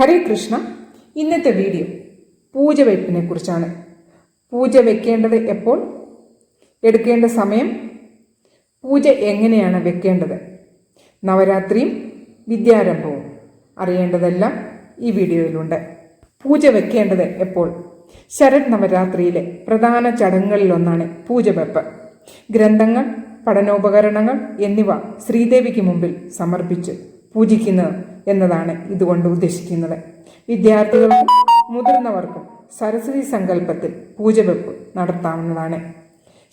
ഹരേ കൃഷ്ണ ഇന്നത്തെ വീഡിയോ പൂജ വയ്പ്പിനെ കുറിച്ചാണ് പൂജ വെക്കേണ്ടത് എപ്പോൾ? എടുക്കേണ്ട സമയം? പൂജ എങ്ങനെയാണ് വെക്കേണ്ടത്? നവരാത്രിയും വിദ്യാരംഭവും അറിയേണ്ടതെല്ലാം ഈ വീഡിയോയിലുണ്ട്. പൂജ വെക്കേണ്ടത് എപ്പോൾ? ശരത് നവരാത്രിയിലെ പ്രധാന ചടങ്ങുകളിലൊന്നാണ് പൂജ വെപ്പ്. ഗ്രന്ഥങ്ങൾ പഠനോപകരണങ്ങൾ എന്നിവ ശ്രീദേവിക്ക് മുമ്പിൽ സമർപ്പിച്ച് പൂജിക്കുന്നത് എന്നതാണ് ഇതുകൊണ്ട് ഉദ്ദേശിക്കുന്നത്. വിദ്യാർത്ഥികൾക്കും മുതിർന്നവർക്കും സരസ്വതി സങ്കല്പത്തിൽ പൂജവെപ്പ് നടത്താവുന്നതാണ്.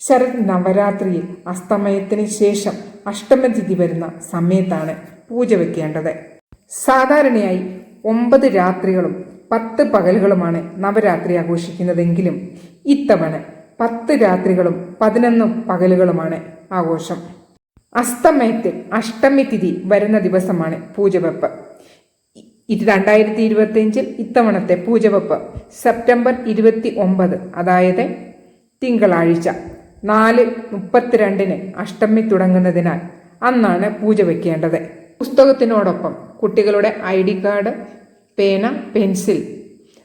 ശരത് നവരാത്രിയിൽ അസ്തമയത്തിന് ശേഷം അഷ്ടമതിഥി വരുന്ന സമയത്താണ് പൂജ വെക്കേണ്ടത്. സാധാരണയായി ഒമ്പത് രാത്രികളും പത്ത് പകലുകളുമാണ് നവരാത്രി ആഘോഷിക്കുന്നതെങ്കിലും ഇത്തവണ പത്ത് രാത്രികളും പതിനൊന്ന് പകലുകളുമാണ് ആഘോഷം. അസ്തമയത്തിൽ അഷ്ടമി തിഥി വരുന്ന ദിവസമാണ് പൂജവെപ്പ്. ഇത് രണ്ടായിരത്തി ഇരുപത്തിയഞ്ചിൽ ഇത്തവണത്തെ പൂജവെപ്പ്. സെപ്റ്റംബർ ഇരുപത്തി ഒമ്പത് അതായത് തിങ്കളാഴ്ച നാല് മുപ്പത്തിരണ്ടിന് അഷ്ടമി തുടങ്ങുന്നതിനാൽ അന്നാണ് പൂജ വയ്ക്കേണ്ടത് പുസ്തകത്തിനോടൊപ്പം കുട്ടികളുടെ ഐ ഡി കാർഡ് പേന പെൻസിൽ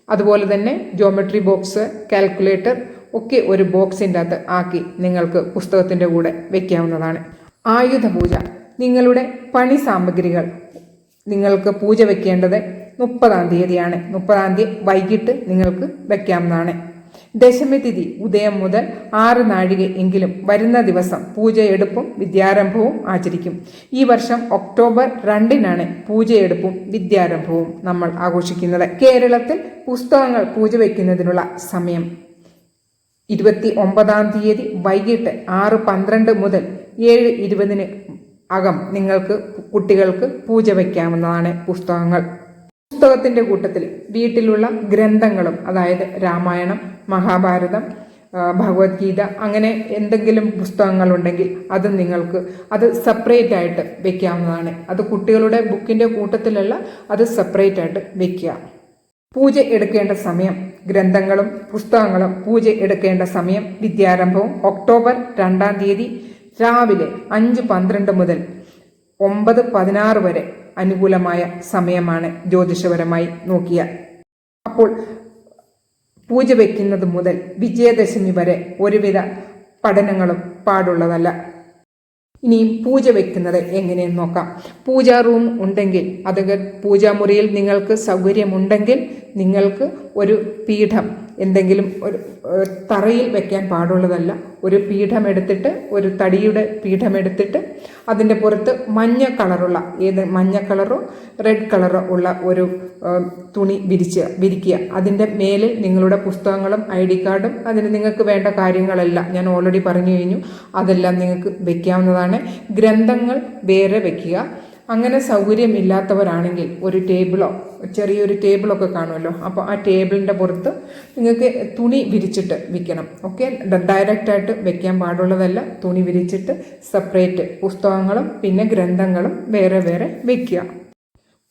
അതുപോലെ തന്നെ ജോമെട്രി ബോക്സ് കാൽക്കുലേറ്റർ ഒക്കെ ഒരു ബോക്സിന്റെ അകത്ത് ആക്കി നിങ്ങൾക്ക് പുസ്തകത്തിന്റെ കൂടെ വയ്ക്കാവുന്നതാണ് ആയുധ പൂജ നിങ്ങളുടെ പണി സാമഗ്രികൾ. നിങ്ങൾക്ക് പൂജ വെക്കേണ്ടത് മുപ്പതാം തീയതിയാണ്. മുപ്പതാം തീയതി വൈകിട്ട് നിങ്ങൾക്ക് വെക്കാവുന്നതാണ്. ദശമി തിഥി ഉദയം മുതൽ ആറ് നാഴിക എങ്കിലും വരുന്ന ദിവസം പൂജയെടുപ്പും വിദ്യാരംഭവും ആചരിക്കും. ഈ വർഷം ഒക്ടോബർ രണ്ടിനാണ് പൂജയെടുപ്പും വിദ്യാരംഭവും നമ്മൾ ആഘോഷിക്കുന്നത്. കേരളത്തിൽ പുസ്തകങ്ങൾ പൂജ വയ്ക്കുന്നതിനുള്ള സമയം. ഇരുപത്തി ഒമ്പതാം തീയതി വൈകിട്ട് ആറ് പന്ത്രണ്ട് മുതൽ ഏഴ് ഇരുപതിന് അകം നിങ്ങൾക്ക് കുട്ടികൾക്ക് പൂജ വയ്ക്കാവുന്നതാണ് പുസ്തകങ്ങൾ. പുസ്തകത്തിന്റെ കൂട്ടത്തിൽ വീട്ടിലുള്ള ഗ്രന്ഥങ്ങളും അതായത് രാമായണം മഹാഭാരതം ഭഗവത്ഗീത അങ്ങനെ എന്തെങ്കിലും പുസ്തകങ്ങളുണ്ടെങ്കിൽ അത് നിങ്ങൾക്ക് അത് സെപ്പറേറ്റ് ആയിട്ട് വെക്കാവുന്നതാണ് അത് കുട്ടികളുടെ ബുക്കിന്റെ കൂട്ടത്തിലല്ല അത് സെപ്പറേറ്റ് ആയിട്ട് വെക്കുക പൂജ എടുക്കേണ്ട സമയം ഗ്രന്ഥങ്ങളും പുസ്തകങ്ങളും പൂജ എടുക്കേണ്ട സമയം വിദ്യാരംഭവും ഒക്ടോബർ രണ്ടാം തീയതി രാവിലെ അഞ്ച് പന്ത്രണ്ട് മുതൽ ഒമ്പത് പതിനാറ് വരെ അനുകൂലമായ സമയമാണ് ജ്യോതിഷപരമായി നോക്കിയാൽ അപ്പോൾ പൂജ വയ്ക്കുന്നത് മുതൽ വിജയദശമി വരെ ഒരുവിധ പഠനങ്ങളും പാടുള്ളതല്ല. ഇനിയും പൂജ വെക്കുന്നത് എങ്ങനെയെന്ന് നോക്കാം. പൂജാ റൂം ഉണ്ടെങ്കിൽ അത് പൂജാമുറിയിൽ നിങ്ങൾക്ക് സൗകര്യമുണ്ടെങ്കിൽ നിങ്ങൾക്ക് ഒരു പീഠം എന്തെങ്കിലും ഒരു തറയിൽ വെക്കാൻ പാടുള്ളതല്ല. ഒരു പീഠമെടുത്തിട്ട് ഒരു തടിയുടെ പീഠമെടുത്തിട്ട് അതിന്റെ പുറത്ത് മഞ്ഞ കളറുള്ള ഏത് മഞ്ഞ കളറോ റെഡ് കളറോ ഉള്ള ഒരു തുണി വിരിച്ച് വിരിക്കുക. അതിന്റെ മേലിൽ നിങ്ങളുടെ പുസ്തകങ്ങളും ഐ ഡി കാർഡും അതിന് നിങ്ങൾക്ക് വേണ്ട കാര്യങ്ങളെല്ലാം ഞാൻ ഓൾറെഡി പറഞ്ഞു കഴിഞ്ഞു. അതെല്ലാം നിങ്ങൾക്ക് വെക്കാവുന്നതാണ്. ഗ്രന്ഥങ്ങൾ വേറെ വെക്കുക. അങ്ങനെ സൗകര്യമില്ലാത്തവരാണെങ്കിൽ ഒരു ടേബിളോ ചെറിയൊരു ടേബിളൊക്കെ കാണുമല്ലോ. അപ്പോൾ ആ ടേബിളിന്റെ പുറത്ത് നിങ്ങൾക്ക് തുണി വിരിച്ചിട്ട് വിൽക്കണം ഓക്കെ? ഡയറക്റ്റായിട്ട് വെക്കാൻ പാടുള്ളതല്ല. തുണി വിരിച്ചിട്ട് സെപ്പറേറ്റ് പുസ്തകങ്ങളും പിന്നെ ഗ്രന്ഥങ്ങളും വേറെ വേറെ വെക്കുക.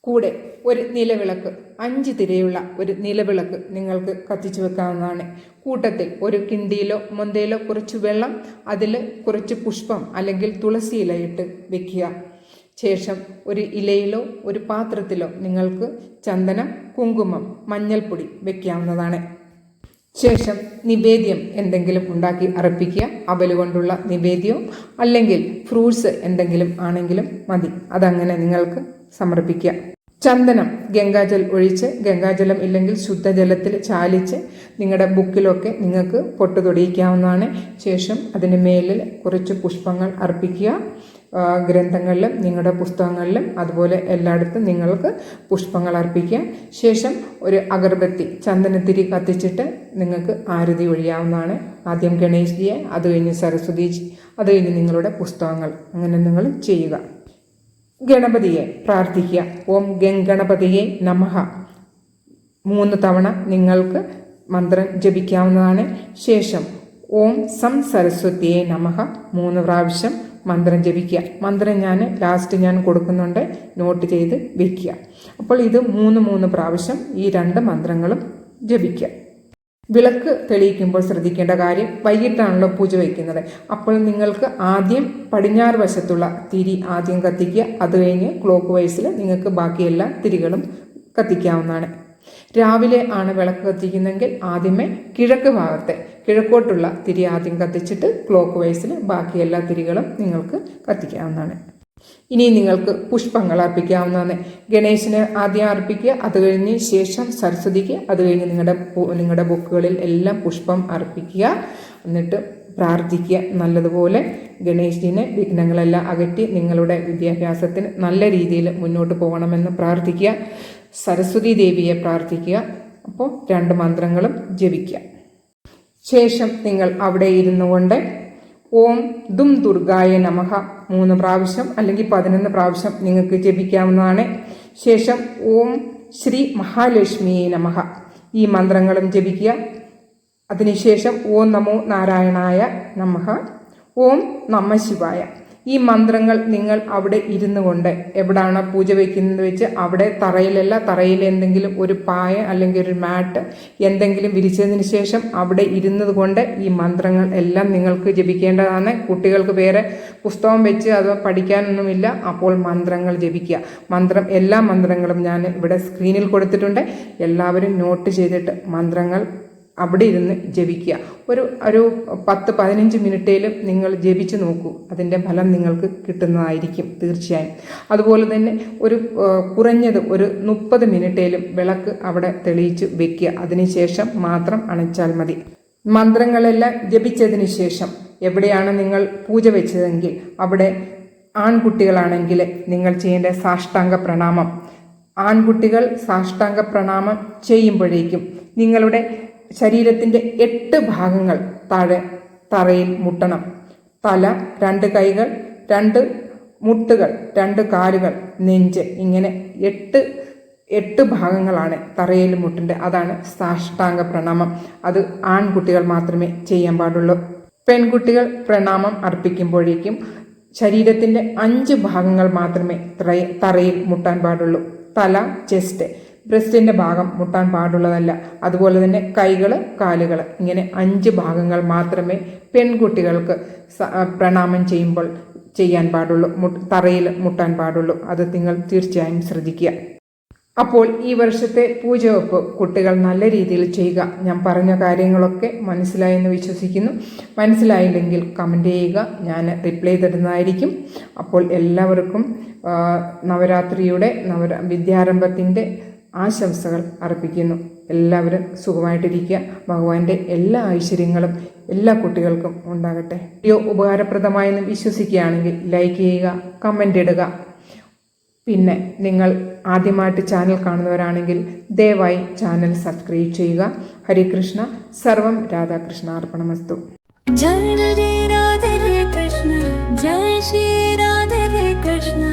കൂടെ ഒരു നിലവിളക്ക് അഞ്ച് തിരയുള്ള ഒരു നിലവിളക്ക് നിങ്ങൾക്ക് കത്തിച്ചു വെക്കാവുന്നതാണ്. കൂട്ടത്തിൽ ഒരു കിണ്ടിയിലോ മൊന്തയിലോ കുറച്ച് വെള്ളം അതിൽ കുറച്ച് പുഷ്പം അല്ലെങ്കിൽ തുളസി ഇലയിട്ട് വെക്കുക. ശേഷം ഒരു ഇലയിലോ ഒരു പാത്രത്തിലോ നിങ്ങൾക്ക് ചന്ദനം കുങ്കുമം മഞ്ഞൾപ്പൊടി വെക്കാവുന്നതാണ്. ശേഷം നിവേദ്യം എന്തെങ്കിലും ഉണ്ടാക്കി അർപ്പിക്കുക. അവൽ കൊണ്ടുള്ള നിവേദ്യവും അല്ലെങ്കിൽ ഫ്രൂട്ട്സ് എന്തെങ്കിലും ആണെങ്കിലും മതി. അതങ്ങനെ നിങ്ങൾക്ക് സമർപ്പിക്കുക. ചന്ദനം ഗംഗാജൽ ഒഴിച്ച് ഗംഗാജലം ഇല്ലെങ്കിൽ ശുദ്ധജലത്തിൽ ചാലിച്ച് നിങ്ങളുടെ ബുക്കിലൊക്കെ നിങ്ങൾക്ക് പൊട്ട് തൊടിയിക്കാവുന്നതാണ് ശേഷം അതിന് മേലിൽ കുറച്ച് പുഷ്പങ്ങൾ അർപ്പിക്കുക. ഗ്രന്ഥങ്ങളിലും നിങ്ങളുടെ പുസ്തകങ്ങളിലും അതുപോലെ എല്ലായിടത്തും നിങ്ങൾക്ക് പുഷ്പങ്ങൾ അർപ്പിക്കാം. ശേഷം ഒരു അഗർബത്തി ചന്ദനത്തിരി കത്തിച്ചിട്ട് നിങ്ങൾക്ക് ആരതി ഒഴിയാവുന്നതാണ്. ആദ്യം ഗണേശ്ജിയെ അത് കഴിഞ്ഞ് സരസ്വതിജി അത് കഴിഞ്ഞ് നിങ്ങളുടെ പുസ്തകങ്ങൾ. അങ്ങനെ നിങ്ങൾ ചെയ്യുക. ഗണപതിയെ പ്രാർത്ഥിക്കുക. ഓം ഗംഗണപതിയെ നമഹ മൂന്ന് തവണ നിങ്ങൾക്ക് മന്ത്രം ജപിക്കാവുന്നതാണ്. ശേഷം ഓം സം സരസ്വതിയെ നമഹ മൂന്ന് പ്രാവശ്യം മന്ത്രം ജപിക്കുക. മന്ത്രം ഞാൻ ലാസ്റ്റ് ഞാൻ കൊടുക്കുന്നുണ്ട്. നോട്ട് ചെയ്ത് വെക്കുക. അപ്പോൾ ഇത് മൂന്ന് മൂന്ന് പ്രാവശ്യം ഈ രണ്ട് മന്ത്രങ്ങളും ജപിക്കുക. വിളക്ക് തെളിയിക്കുമ്പോൾ ശ്രദ്ധിക്കേണ്ട കാര്യം വൈകിട്ടാണല്ലോ പൂജ വയ്ക്കുന്നത്. അപ്പോൾ നിങ്ങൾക്ക് ആദ്യം പടിഞ്ഞാറ് വശത്തുള്ള തിരി ആദ്യം കത്തിക്കുക. അത് കഴിഞ്ഞ് ക്ലോക്ക് വൈസിൽ നിങ്ങൾക്ക് ബാക്കി എല്ലാ തിരികളും കത്തിക്കാവുന്നതാണ്. രാവിലെ ആണ് വിളക്ക് കത്തിക്കുന്നെങ്കിൽ ആദ്യമേ കിഴക്ക് ഭാഗത്തെ കിഴക്കോട്ടുള്ള തിരി ആദ്യം കത്തിച്ചിട്ട് ക്ലോക്ക് വൈസിൽ ബാക്കി എല്ലാ തിരികളും നിങ്ങൾക്ക് കത്തിക്കാവുന്നതാണ്. ഇനി നിങ്ങൾക്ക് പുഷ്പങ്ങൾ അർപ്പിക്കാവുന്നതാണ്. ഗണേശന് ആദ്യം അർപ്പിക്കുക അത് കഴിഞ്ഞ് ശേഷം സരസ്വതിക്ക് അത് കഴിഞ്ഞ് നിങ്ങളുടെ നിങ്ങളുടെ ബുക്കുകളിൽ എല്ലാം പുഷ്പം അർപ്പിക്കുക. എന്നിട്ട് പ്രാർത്ഥിക്കുക. നല്ലതുപോലെ ഗണേശിനെ വിഘ്നങ്ങളെല്ലാം അകറ്റി നിങ്ങളുടെ വിദ്യാഭ്യാസത്തിന് നല്ല രീതിയിൽ മുന്നോട്ട് പോകണമെന്ന് പ്രാർത്ഥിക്കുക. സരസ്വതി ദേവിയെ പ്രാർത്ഥിക്കുക. അപ്പോൾ രണ്ട് മന്ത്രങ്ങളും ജപിക്കുക. ശേഷം നിങ്ങൾ അവിടെ ഇരുന്നു കൊണ്ട് ഓം ദും ദുർഗായ നമഹ മൂന്ന് പ്രാവശ്യം അല്ലെങ്കിൽ പതിനൊന്ന് പ്രാവശ്യം നിങ്ങൾക്ക് ജപിക്കാവുന്നതാണ്. ശേഷം ഓം ശ്രീ മഹാലക്ഷ്മിയെ നമഹ ഈ മന്ത്രങ്ങളും ജപിക്കുക. അതിനുശേഷം ഓം നമോ നാരായണായ നമഹ ഓം നമ ശിവായ. ഈ മന്ത്രങ്ങൾ നിങ്ങൾ അവിടെ ഇരുന്നു കൊണ്ട് എവിടാണ് പൂജ വയ്ക്കുന്നത് വെച്ച് അവിടെ തറയിലല്ല തറയിൽ എന്തെങ്കിലും ഒരു പായ അല്ലെങ്കിൽ ഒരു മാറ്റ് എന്തെങ്കിലും വിരിച്ചതിന് ശേഷം അവിടെ ഇരുന്നത് കൊണ്ട് ഈ മന്ത്രങ്ങൾ എല്ലാം നിങ്ങൾക്ക് ജപിക്കേണ്ടതാണ്. കുട്ടികൾക്ക് വേറെ പുസ്തകം വെച്ച് അത് പഠിക്കാനൊന്നുമില്ല അപ്പോൾ മന്ത്രങ്ങൾ ജപിക്കുക. മന്ത്രം എല്ലാ മന്ത്രങ്ങളും ഞാൻ ഇവിടെ സ്ക്രീനിൽ കൊടുത്തിട്ടുണ്ട്. എല്ലാവരും നോട്ട് ചെയ്തിട്ട് മന്ത്രങ്ങൾ അവിടെ ഇരുന്ന് ജപിക്കുക. ഒരു ഒരു പത്ത് പതിനഞ്ച് മിനിറ്റേലും നിങ്ങൾ ജപിച്ച് നോക്കൂ. അതിന്റെ ഫലം നിങ്ങൾക്ക് കിട്ടുന്നതായിരിക്കും തീർച്ചയായും. അതുപോലെ തന്നെ ഒരു കുറഞ്ഞത് ഒരു മുപ്പത് മിനിറ്റേലും വിളക്ക് അവിടെ തെളിയിച്ച് വെക്കുക. അതിനുശേഷം മാത്രം അണച്ചാൽ മതി. മന്ത്രങ്ങളെല്ലാം ജപിച്ചതിന് ശേഷം എവിടെയാണ് നിങ്ങൾ പൂജ വെച്ചതെങ്കിൽ അവിടെ ആൺകുട്ടികളാണെങ്കിൽ നിങ്ങൾ ചെയ്യേണ്ട സാഷ്ടാംഗ പ്രണാമം. ആൺകുട്ടികൾ സാഷ്ടാംഗ പ്രണാമം ചെയ്യുമ്പോഴേക്കും നിങ്ങളുടെ ശരീരത്തിന്റെ എട്ട് ഭാഗങ്ങൾ താഴെ തറയിൽ മുട്ടണം. തല രണ്ട് കൈകൾ രണ്ട് മുട്ടുകൾ രണ്ട് കാലുകൾ നെഞ്ച് ഇങ്ങനെ എട്ട് എട്ട് ഭാഗങ്ങളാണ് തറയിൽ മുട്ടേണ്ടത് അതാണ് സാഷ്ടാംഗ പ്രണാമം. അത് ആൺകുട്ടികൾ മാത്രമേ ചെയ്യാൻ പാടുള്ളൂ. പെൺകുട്ടികൾ പ്രണാമം അർപ്പിക്കുമ്പോഴേക്കും ശരീരത്തിന്റെ അഞ്ച് ഭാഗങ്ങൾ മാത്രമേ തറയിൽ മുട്ടാൻ പാടുള്ളൂ. തല ചെസ്റ്റ് ബ്രസ്റ്റിന്റെ ഭാഗം മുട്ടാൻ പാടുള്ളതല്ല. അതുപോലെ തന്നെ കൈകൾ കാലുകൾ ഇങ്ങനെ അഞ്ച് ഭാഗങ്ങൾ മാത്രമേ പെൺകുട്ടികൾക്ക് പ്രണാമം ചെയ്യുമ്പോൾ ചെയ്യാൻ പാടുള്ളൂ. തറയിൽ മുട്ടാൻ പാടുള്ളൂ. അത് നിങ്ങൾ തീർച്ചയായും ശ്രദ്ധിക്കുക. അപ്പോൾ ഈ വർഷത്തെ പൂജവെപ്പ് കുട്ടികൾ നല്ല രീതിയിൽ ചെയ്യുക. ഞാൻ പറഞ്ഞ കാര്യങ്ങളൊക്കെ മനസ്സിലായെന്ന് വിശ്വസിക്കുന്നു. മനസ്സിലായില്ലെങ്കിൽ കമന്റ് ചെയ്യുക. ഞാൻ റിപ്ലൈ തരുന്നതായിരിക്കും. അപ്പോൾ എല്ലാവർക്കും നവരാത്രിയുടെ നവര വിദ്യാരംഭത്തിന്റെ ആശംസകൾ അർപ്പിക്കുന്നു. എല്ലാവരും സുഖമായിട്ടിരിക്കുക. ഭഗവാന്റെ എല്ലാ ഐശ്വര്യങ്ങളും എല്ലാ കുട്ടികൾക്കും ഉണ്ടാകട്ടെ. വീഡിയോ ഉപകാരപ്രദമായെന്ന് വിശ്വസിക്കുകയാണെങ്കിൽ ലൈക്ക് ചെയ്യുക കമന്റ് ഇടുക. പിന്നെ നിങ്ങൾ ആദ്യമായിട്ട് ചാനൽ കാണുന്നവരാണെങ്കിൽ ദയവായി ചാനൽ സബ്സ്ക്രൈബ് ചെയ്യുക. ഹരികൃഷ്ണ സർവം രാധാകൃഷ്ണ അർപ്പണമസ്തു ജയ ശ്രീ രാധ കൃഷ്ണ.